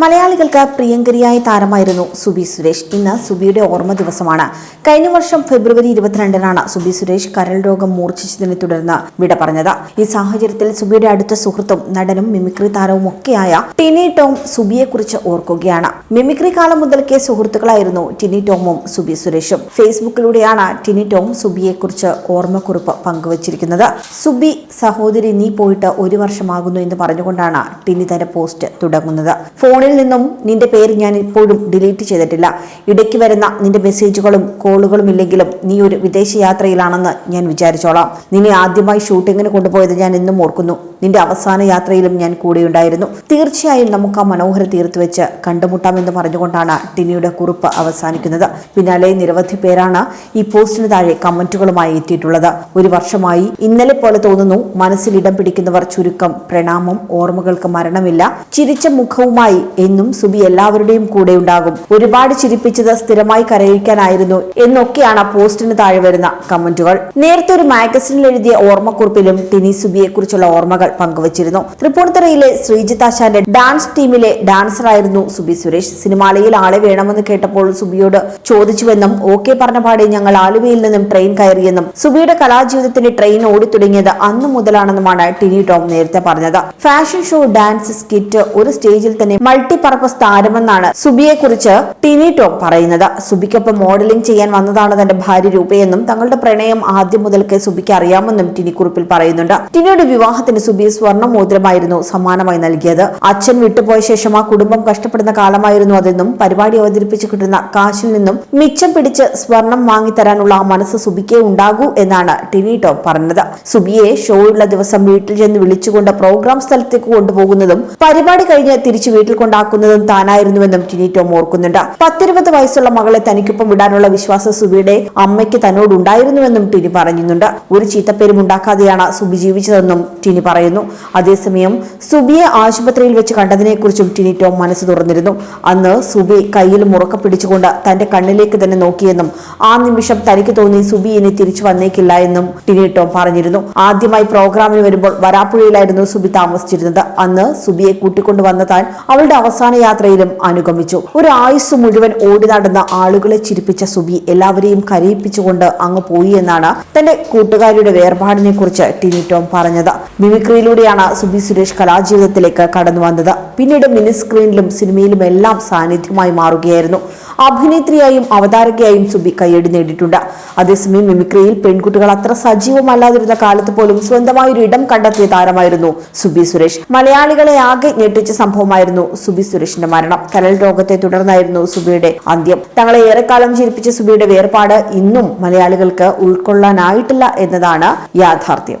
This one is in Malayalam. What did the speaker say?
മലയാളികൾക്ക് പ്രിയങ്കരിയായ താരമായിരുന്നു സുബി സുരേഷ്. ഇന്ന് സുബിയുടെ ഓർമ്മ ദിവസമാണ്. കഴിഞ്ഞ വർഷം ഫെബ്രുവരി ഇരുപത്തിരണ്ടിനാണ് സുബി സുരേഷ് കരൾ രോഗം മൂർച്ഛിച്ചതിനെ തുടർന്ന് വിട പറഞ്ഞത്. ഈ സാഹചര്യത്തിൽ സുബിയുടെ അടുത്ത സുഹൃത്തും നടനും മിമിക്രി താരവും ഒക്കെയായ ടിനി ടോം സുബിയെക്കുറിച്ച് ഓർക്കുകയാണ്. മിമിക്രി കാലം മുതൽക്കേ സുഹൃത്തുക്കളായിരുന്നു ടിനി ടോമും സുബി സുരേഷും. ഫേസ്ബുക്കിലൂടെയാണ് ടിനി ടോം സുബിയെക്കുറിച്ച് ഓർമ്മക്കുറിപ്പ് പങ്കുവച്ചിരിക്കുന്നത്. സുബി സഹോദരി നീ പോയിട്ട് ഒരു വർഷമാകുന്നു എന്ന് പറഞ്ഞുകൊണ്ടാണ് ടിനി തന്റെ പോസ്റ്റ് തുടങ്ങുന്നത്. ഫോണിൽ നിന്നും നിന്റെ പേര് ഞാൻ ഇപ്പോഴും ഡിലീറ്റ് ചെയ്തിട്ടില്ല. ഇടയ്ക്ക് വരുന്ന നിന്റെ മെസ്സേജുകളും കോളുകളും ഇല്ലെങ്കിലും നീ ഒരു വിദേശ യാത്രയിലാണെന്ന് ഞാൻ വിചാരിച്ചോളാം. നിന്നെ ആദ്യമായി ഷൂട്ടിങ്ങിന് കൊണ്ടുപോയത് ഞാൻ ഇന്നും ഓർക്കുന്നു. നിന്റെ അവസാന യാത്രയിലും ഞാൻ കൂടെയുണ്ടായിരുന്നു. തീർച്ചയായും നമുക്ക് ആ മനോഹര തീർത്ത് വെച്ച് കണ്ടുമുട്ടാമെന്ന് പറഞ്ഞുകൊണ്ടാണ് ടിനിയുടെ കുറിപ്പ് അവസാനിക്കുന്നത്. പിന്നാലെ നിരവധി പേരാണ് ഈ പോസ്റ്റിന് താഴെ കമന്റുകളുമായി എത്തിയിട്ടുള്ളത്. ഒരു വർഷമായി ഇന്നലെ പോലെ തോന്നുന്നു മനസ്സിൽ ഇടം പിടിക്കുന്നവർ ചുരുക്കം പ്രണാമം ഓർമ്മകൾക്ക് മരണമില്ല. ചിരിച്ച മുഖവുമായി എന്നും സുബി എല്ലാവരുടെയും കൂടെ ഉണ്ടാകും. ഒരുപാട് ചിരിപ്പിച്ചത് സ്ഥിരമായി കരയിക്കാനായിരുന്നു എന്നൊക്കെയാണ് പോസ്റ്റിന് താഴെ വരുന്ന കമന്റുകൾ. നേരത്തെ ഒരു മാഗസിനിൽ എഴുതിയ ഓർമ്മക്കുറിപ്പിലും ടിനി സുബിയെ കുറിച്ചുള്ള ഓർമ്മകൾ പങ്കുവച്ചിരുന്നു. തൃപ്പൂണിത്തുറയിലെ ശ്രീജിത്താശാന്റെ ഡാൻസ് ടീമിലെ ഡാൻസറായിരുന്നു സുബി സുരേഷ്. സിനിമാലയിൽ ആളെ വേണമെന്ന് കേട്ടപ്പോൾ സുബിയോട് ചോദിച്ചുവെന്നും ഓക്കെ പറഞ്ഞ പാടെ ഞങ്ങൾ ആലുവയിൽ നിന്നും ട്രെയിൻ കയറിയെന്നും സുബിയുടെ കലാജീവിതത്തിന്റെ ട്രെയിൻ ഓടിത്തുടങ്ങിയത് അന്നു മുതലാണെന്നുമാണ് ടിനി ടോം നേരത്തെ പറഞ്ഞത്. ഫാഷൻ ഷോ ഡാൻസ് സ്കിറ്റ് ഒരു സ്റ്റേജിൽ തന്നെ മൾട്ടി പർപ്പസ് താരമെന്നാണ് സുബിയെ കുറിച്ച് ടിനി ടോം പറയുന്നത്. സുബിക്കൊപ്പം മോഡലിംഗ് ചെയ്യാൻ വന്നതാണ് തന്റെ ഭാര്യ രൂപയെന്നും തങ്ങളുടെ പ്രണയം ആദ്യം മുതൽക്കേ സുബിക്ക് അറിയാമെന്നും ടിനി കുറിപ്പിൽ പറയുന്നുണ്ട്. ടിനിയുടെ വിവാഹത്തിന് സുബി സ്വർണ മോതിരമായിരുന്നു സമ്മാനമായി നൽകിയത്. അച്ഛൻ വിട്ടുപോയ ശേഷം ആ കുടുംബം കഷ്ടപ്പെടുന്ന കാലമായിരുന്നു അതെന്നും പരിപാടി അവതരിപ്പിച്ച് കിട്ടുന്ന കാശിൽ നിന്നും മിച്ചം പിടിച്ച് സ്വർണം വാങ്ങിത്തരാനുള്ള ആ മനസ്സ് സുബിക്കേ ഉണ്ടാകൂ എന്നാണ് ടിനി ടോം പറഞ്ഞത്. സുബിയെ ഷോയുള്ള ദിവസം വീട്ടിൽ ചെന്ന് വിളിച്ചുകൊണ്ട് പ്രോഗ്രാം സ്ഥലത്തേക്ക് കൊണ്ടുപോകുന്നതും പരിപാടി കഴിഞ്ഞ് തിരിച്ചു വീട്ടിൽ കൊണ്ടാക്കുന്നതും താനായിരുന്നുവെന്നും ടിനി ടോം ഓർക്കുന്നുണ്ട്. പത്തിരുപത് വയസ്സുള്ള മകളെ തനിക്കൊപ്പം വിടാനുള്ള വിശ്വാസം സുബിയുടെ അമ്മയ്ക്ക് തന്നോടുണ്ടായിരുന്നുവെന്നും ടിനി പറയുന്നുണ്ട് ഒരു ചീത്തപ്പേരും ഉണ്ടാക്കാതെയാണ് സുബി ജീവിച്ചതെന്നും ടിനി പറയുന്നു. അതേസമയം സുബിയെ ആശുപത്രിയിൽ വെച്ച് കണ്ടതിനെക്കുറിച്ചും ടിനി ടോം മനസ്സ് തുറന്നിരുന്നു. അന്ന് സുബി കയ്യിൽ മുറക്ക പിടിച്ചുകൊണ്ട് തന്റെ കണ്ണിലേക്ക് തന്നെ നോക്കിയെന്നും ആ നിമിഷം തനിക്ക് തോന്നി സുബി ഇനി തിരിച്ചു വന്നേക്കില്ല എന്നും ടിനി ടോം പറഞ്ഞിരുന്നു. ആദ്യമായി പ്രോഗ്രാമിന് വരുമ്പോൾ വരാപ്പുഴയിലായിരുന്നു സുബി താമസിച്ചിരുന്നത്. അന്ന് സുബിയെ കൂട്ടിക്കൊണ്ടു വന്ന താൻ അവളുടെ അവസാന യാത്രയിലും അനുഗമിച്ചു. ഒരു ആയുസ് മുഴുവൻ ഓടി നടന്ന ആളുകളെ ചിരിപ്പിച്ച സുബി എല്ലാവരെയും കരയിപ്പിച്ചുകൊണ്ട് അങ്ങ് പോയി എന്നാണ് തന്റെ കൂട്ടുകാരിയുടെ വേർപാടിനെ കുറിച്ച് ടിനി ടോം പറഞ്ഞത്. മിമിക്രിയിലൂടെയാണ് സുബി സുരേഷ് കലാജീവിതത്തിലേക്ക് കടന്നു വന്നത്. പിന്നീട് മിനി സ്ക്രീനിലും സിനിമയിലും എല്ലാം സാന്നിധ്യമായി മാറുകയായിരുന്നു. അഭിനേത്രിയായും അവതാരകയായും സുബി കയ്യടി നേടിയിട്ടുണ്ട്. അതേസമയം മിമിക്രിയിൽ പെൺകുട്ടികൾ അത്ര സജീവമല്ലാതിരുന്ന കാലത്ത് പോലും സ്വന്തമായ ഒരു ഇടം കണ്ടെത്തിയ താരമായിരുന്നു സുബി സുരേഷ്. മലയാളികളെ ആകെ ഞെട്ടിച്ച സംഭവമായിരുന്നു സുബി സുരേഷിന്റെ മരണം. കരൾ രോഗത്തെ തുടർന്നായിരുന്നു സുബിയുടെ അന്ത്യം. തങ്ങളെ ഏറെക്കാലം ചിരിപ്പിച്ച സുബിയുടെ വേർപാട് ഇന്നും മലയാളികൾക്ക് ഉൾക്കൊള്ളാനായിട്ടില്ല എന്നതാണ് യാഥാർത്ഥ്യം.